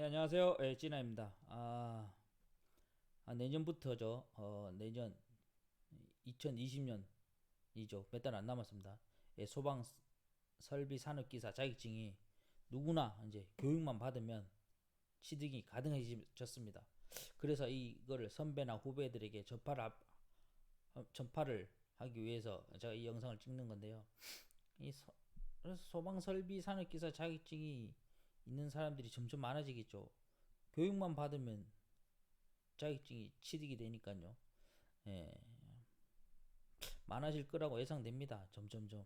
네, 안녕하세요. 예, 찌나입니다. 아, 아, 내년부터죠. 어, 내년 2020년이죠. 몇 달 안 남았습니다. 예, 소방 스- 설비 산업 기사 자격증이 누구나 이제 교육만 받으면 취득이 가능해졌습니다. 그래서 이거를 선배나 후배들에게 전파를, 합- 어, 전파를 하기 위해서 제가 이 영상을 찍는 건데요. 이 소, 그래서 소방 설비 산업기사 자격증이 있는 사람들이 점점 많아지겠죠. 교육만 받으면 자격증이 취득이 되니까요. 예. 많아질 거라고 예상됩니다. 점점점.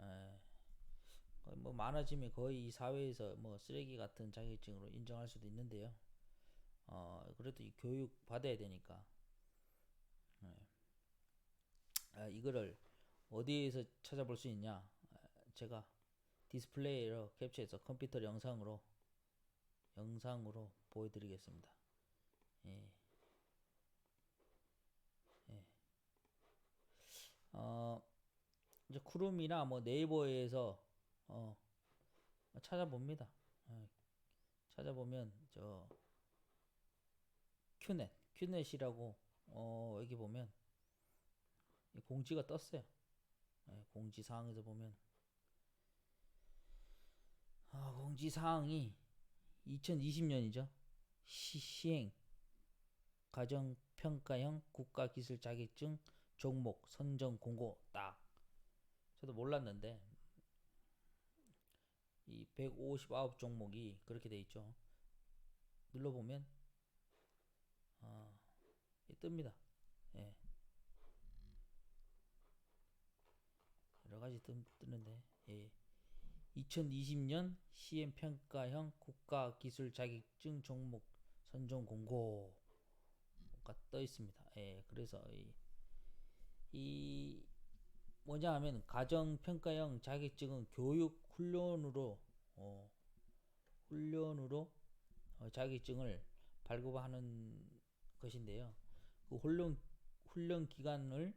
예. 뭐 많아지면 거의 이 사회에서 뭐 쓰레기 같은 자격증으로 인정할 수도 있는데요. 어, 그래도 이 교육 받아야 되니까. 예. 아, 이거를 어디에서 찾아볼 수 있냐? 아, 제가 디스플레이로 캡처해서 컴퓨터 영상으로 영상으로 보여드리겠습니다. 예. 예. 어, 이제 쿠룸이나 뭐 네이버에서 어, 찾아봅니다. 예. 찾아보면 저 큐넷, 큐넷이라고 어, 여기 보면 이 공지가 떴어요. 예, 공지 사항에서 보면 아, 공지 사항이 2020년이죠. 시, 시행 가정 평가형 국가 기술 자격증 종목 선정 공고 딱. 저도 몰랐는데 이 159 종목이 그렇게 돼 있죠. 눌러보면 아, 이 뜹니다. 예. 여러 가지 뜨, 뜨는데 예. 2020년 CM 평가형 국가 기술 자격증 종목 선정 공고가 떠 있습니다. 예, 그래서 이, 이 뭐냐 하면 가정 평가형 자격증은 교육 훈련으로 어, 훈련으로 어, 자격증을 발급하는 것인데요. 그 훈련 훈련 기간을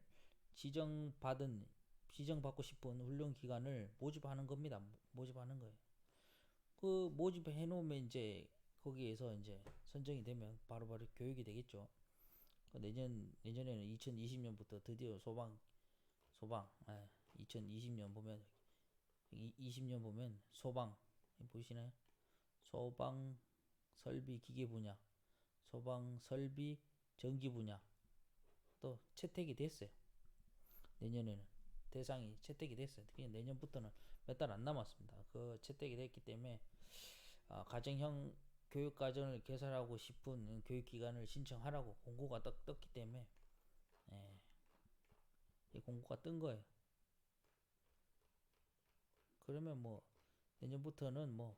지정받은 지정받고 싶은 훈련 기간을 모집하는 겁니다. 모집하는 거예요. 그 모집해 놓으면 이제 거기에서 이제 선정이 되면 바로바로 교육이 되겠죠. 그 내년 내년에는 2020년부터 드디어 소방 소방 예, 2020년 보면 이, 20년 보면 소방 보이시나요? 소방 설비 기계 분야, 소방 설비 전기 분야 또 채택이 됐어요. 내년에는 대상이 채택이 됐어요. 특히 내년부터는 몇 달 안 남았습니다. 그 채택이 됐기 때문에 아, 가정형 교육과정을 개설하고 싶은 교육기관을 신청하라고 공고가 떴, 떴기 때문에 예, 이 공고가 뜬 거예요. 그러면 뭐 내년부터는 뭐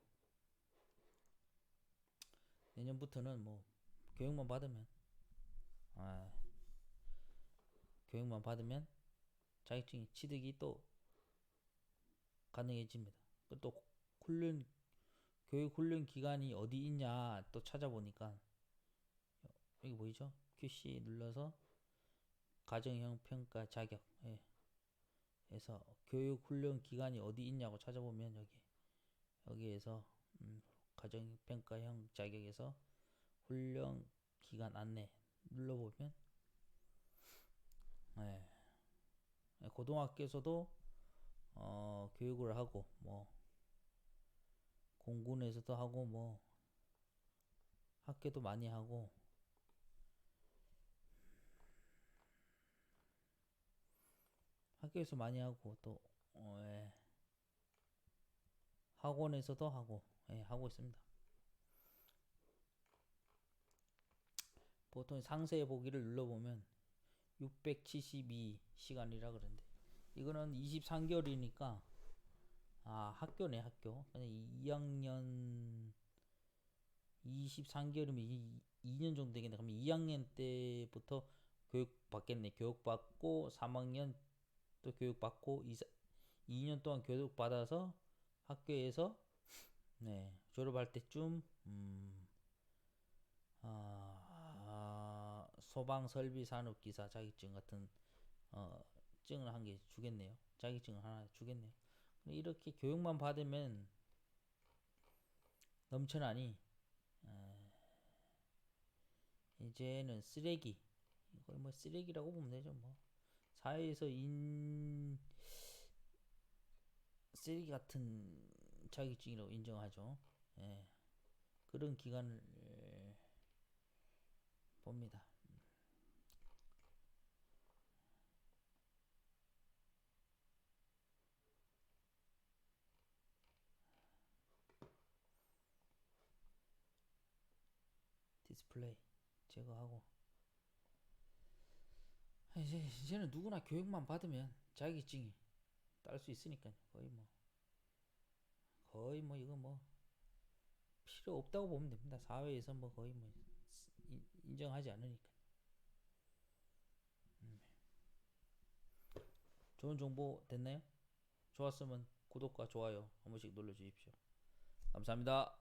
내년부터는 뭐 교육만 받으면 아, 교육만 받으면 자격증 취득이 또 가능해집니다. 그또 훈련 교육 훈련 기관이 어디 있냐 또 찾아보니까 여기 보이죠? QC 눌러서 가정형 평가 자격 예. 교육 훈련 기관이 어디 있냐고 찾아보면 여기 여기에서 음, 가정 평가형 자격에서 훈련 기간 안내 눌러보면 예. 고등학교에서도 어, 교육을 하고 뭐 공군에서도 하고 뭐 학교도 많이 하고 학교에서 많이 하고 또 어, 예. 학원에서도 하고 예, 하고 있습니다. 보통 상세 보기를 눌러보면 672 시간이라 그러는데. 이거는 23개월이니까 아 학교네 학교. 근데 2학년 23개월이면 2년 정도 되겠네. 그러면 2학년 때부터 교육 받겠네. 교육 받고 3학년 또 교육 받고 2, 2년 동안 교육 받아서 학교에서 네 졸업할 때쯤 음, 아, 소방 설비 산업 기사 자격증 같은 어, 증을 한 개 주겠네요. 자격증을 하나 주겠네요. 이렇게 교육만 받으면 넘쳐나니 이제는 쓰레기. 이걸 뭐 쓰레기라고 보면 되죠 뭐. 사회에서 인 쓰레기 같은 자격증이라고 인정하죠. 예. 그런 기관을 봅니다 디스플레이 제거하고. 이제 이제는 누구나 교육만 받으면 자격증이 딸 수 있으니까 거의 뭐. 거의 뭐 이거 뭐 필요 없다고 보면 됩니다. 사회에서 뭐 거의 뭐 인- 인정하지 않으니까. 음. 좋은 정보 됐나요? 좋았으면 구독과 좋아요 한 번씩 눌러주십시오. 감사합니다